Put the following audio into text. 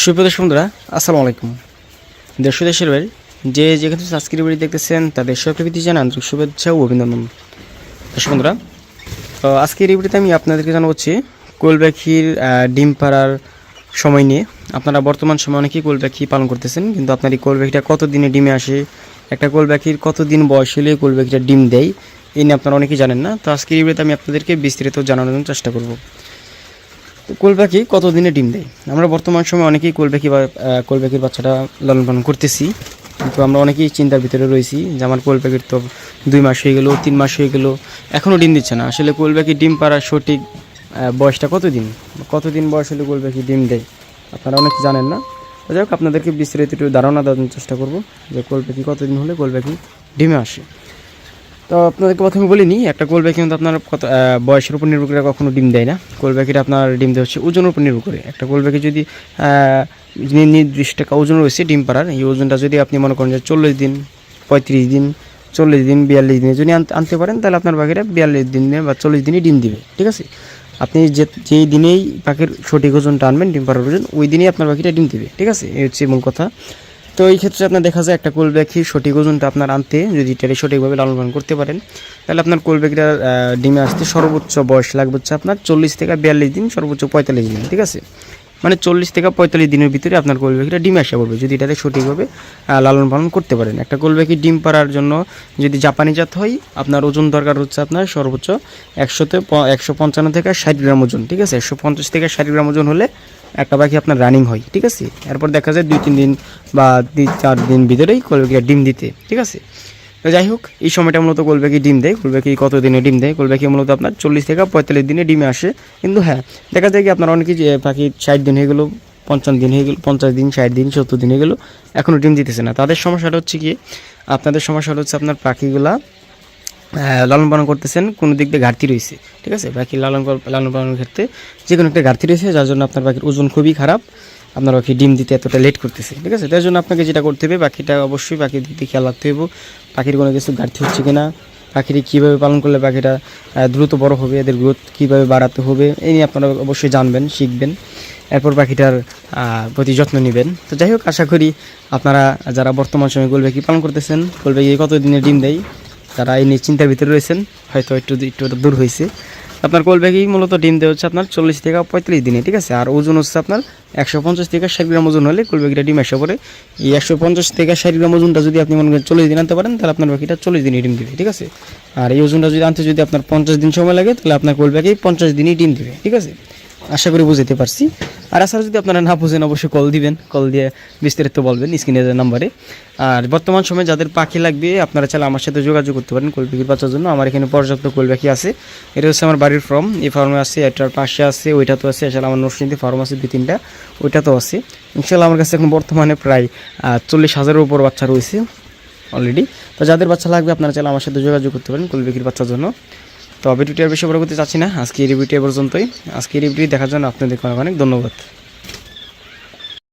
সুপ্রদেশ বন্ধুরা, আসসালামু আলাইকুম। দেশ দেশের বাইরে যে যেখানে থেকে ভিডিও দেখতেছেন, তাদের সকৃতি জানান আন্তরিক শুভেচ্ছা ও অভিনন্দন। দর্শক বন্ধুরা, তো আজকের এই আমি আপনাদেরকে কোয়েল পাখির ডিম পাড়ার সময় নিয়ে। আপনারা বর্তমান সময়ে অনেকেই পাখি পালন করতেছেন, কিন্তু আপনার এই কোয়েল পাখিটা কত দিনে ডিমে আসে, একটা কোয়েল পাখির কত দিন বয়স হলে কোয়েল পাখিটা ডিম দেয়, এই নিয়ে আপনারা অনেকেই জানেন না। তো আজকের এই আমি আপনাদেরকে বিস্তারিত জানানোর চেষ্টা করব। তো কোল পাখি কত দিনে ডিম দেয়? আমরা বর্তমান সময়ে অনেকেই কোল পাখি বা আহ, কোল পাখির বাচ্চাটা লালন পালন করতেছি। কিন্তু আমরা অনেকেই চিন্তার ভিতরে রয়েছি যে আমার কোল পাখির তো দুই মাস হয়ে গেলো তিন মাস হয়ে গেলো এখনও ডিম দিচ্ছে না। আসলে কোল পাখি ডিম পাড়ার সঠিক বয়সটা কতদিন? কতদিন বয়স হলে কোল পাখি ডিম দেয়? আপনারা অনেক জানেন না। যাই হোক আপনাদেরকে বিস্তারিত একটু ধারণা দেওয়ার চেষ্টা করব যে কোল পাখি কতদিন হলে কোল পাখি ডিমে আসে। তো আপনাদেরকে প্রথমে বলিনি, একটা কোল পাখি কিন্তু আপনার কত বয়সের উপর নির্ভর করে কখনো ডিম দেয় না। কোল পাখিটা আপনার ডিম দেওয়া হচ্ছে ওজনের উপর নির্ভর করে। একটা কোল পাখি যদি নির্দিষ্ট একটা ওজন রয়েছে ডিম পাড়ার, এই ওজনটা যদি আপনি মনে করেন যে চল্লিশ দিন, পঁয়ত্রিশ দিন, চল্লিশ দিন, বিয়াল্লিশ দিনে যদি আনতে পারেন, তাহলে আপনার পাখিটা বিয়াল্লিশ দিনে বা চল্লিশ দিনে ডিম দিবে, ঠিক আছে? আপনি যে, যেই দিনেই পাখির সঠিক ওজনটা আনবেন ডিম পাড়ার ওজন, ওই দিনেই আপনার পাখিটা ডিম দিবে, ঠিক আছে? এই হচ্ছে মূল কথা। তো এই ক্ষেত্রে আপনার দেখা যায় একটা কোলব্যাকি সঠিক ওজনটা আপনার আনতে, যদি এটাকে সঠিকভাবে লালন পালন করতে পারেন, তাহলে আপনার কোল পাখিটার ডিমে আসতে সর্বোচ্চ বয়স লাগবে হচ্ছে আপনার চল্লিশ থেকে বিয়াল্লিশ দিন, সর্বোচ্চ পঁয়তাল্লিশ দিন, ঠিক আছে? মানে চল্লিশ থেকে পঁয়তাল্লিশ দিনের ভিতরে আপনার কোল পাখিটা ডিমে আসা পড়বে, যদি এটাকে সঠিকভাবে লালন পালন করতে পারেন। একটা কোল পাখি ডিম পাড়ার জন্য যদি জাপানি জাত হয়, আপনার ওজন দরকার হচ্ছে আপনার সর্বোচ্চ একশোতে একশো পঞ্চান্ন থেকে ষাট গ্রাম ওজন, ঠিক আছে? একশো পঞ্চাশ থেকে ষাট গ্রাম ওজন হলে একটা পাখি আপনার রানিং হয়, ঠিক আছে? এরপর দেখা যায় দুই, তিন দিন বা দুই, চার দিন ভিতরেই কোল ডিম দিতে, ঠিক আছে? তো যাই হোক, এই সময়টা মূলত কোলবাকি ডিম দেয় কোলবাকি কত দিনে ডিম দেয়? কোলবাকি মূলত আপনার চল্লিশ থেকে পঁয়তাল্লিশ দিনে ডিমে আসে। কিন্তু হ্যাঁ দেখা যায় কি আপনার অনেকেই যে পাখি ষাট দিন হয়ে গেলো পঞ্চান্ন দিন হয়ে গেলো, পঞ্চাশ দিন, ষাট দিন, সত্তর দিন হয়ে গেলো এখনও ডিম দিতেছে না। তাদের সমস্যাটা হচ্ছে কি, আপনাদের সমস্যাটা হচ্ছে আপনার পাখিগুলা লালন পালন করতেছেন, কোনো দিক দিয়ে ঘাটতি রয়েছে, ঠিক আছে? পাখি লালন লালন পালনের ক্ষেত্রে যে কোনো একটা ঘাটতি রয়েছে, যার জন্য আপনার পাখির ওজন খুবই খারাপ। আপনার পাখি ডিম দিতে এতটা লেট করতেছে। ঠিক আছে? তার জন্য আপনাকে যেটা করতে হবে পাখিটা অবশ্যই পাখির দিক খেয়াল রাখতে হবে পাখির কোনো কিছু ঘাটতি হচ্ছে কিনা পাখিটি কীভাবে পালন করলে পাখিটা দ্রুত বড় হবে, এদের গ্রোথ কীভাবে বাড়াতে হবে এই নিয়ে আপনারা অবশ্যই জানবেন, শিখবেন। এরপর পাখিটার প্রতি যত্ন নেবেন। তো যাই হোক, আশা করি আপনারা যারা বর্তমান সময়ে গোলবেকি পালন করতেছেন গোলবেকি কত দিনে ডিম দেয় তারা এই নিয়ে চিন্তার ভিতরে রয়েছেন, হয়তো একটু একটু দূর হয়েছে। আপনার কোল কোলব্যাগই মূলত ডিম দেওয়া হচ্ছে আপনার চল্লিশ থেকে পঁয়ত্রিশ দিনে, ঠিক আছে? আর ওজন হচ্ছে আপনার একশো পঞ্চাশ থেকে ষাট গ্রাম ওজন হলে কোলব্যাগিটা ডিম এসে পড়ে। এই একশো পঞ্চাশ থেকে ষাট গ্রাম ওজনটা যদি আপনি মনে করেন চল্লিশ দিন আনতে পারেন, তাহলে আপনার বাকিটা চল্লিশ দিনই ডিম দেবে, ঠিক আছে? আর এই ওজনটা যদি আনতে যদি আপনার পঞ্চাশ দিন সময় লাগে, তাহলে আপনার কোল কোলব্যাগেই পঞ্চাশ দিনই ডিম দেবে, ঠিক আছে? আশা করি বুঝতে পারছি। আর আসলে যদি আপনারা না বুঝেন, অবশ্যই কল দিবেন। কল দিয়ে বিস্তারিত বলবেন স্ক্রিনের নাম্বারে আর বর্তমান সময়ে যাদের পাখি লাগবে, আপনারা চাইলে আমার সাথে যোগাযোগ করতে পারেন কোল পাখির বাচ্চার জন্য। আমার এখানে পর্যাপ্ত কোল পাখি আছে। এটা হচ্ছে আমার বাড়ির ফর্ম এই ফার্মে আছে, এটার পাশে আছে ওইটা তো আছে। আসলে আমার নরসিংদী ফার্ম আছে, দুই, তিনটা। ওইটা তো আছে। ইনশাল্লাহ আমার কাছে এখন বর্তমানে প্রায় চল্লিশ হাজারের উপর বাচ্চা রয়েছে অলরেডি তো যাদের বাচ্চা লাগবে, আপনারা চাইলে আমার সাথে যোগাযোগ করতে পারেন কোল পাখির বাচ্চার জন্য। তো ভিডিওটি আর বেশি বড় করতে চাচ্ছি না। আজকে এই রিভিউটি পর্যন্তই। আজকে এই রিভিউটি দেখার জন্য আপনাদের অনেক অনেক ধন্যবাদ।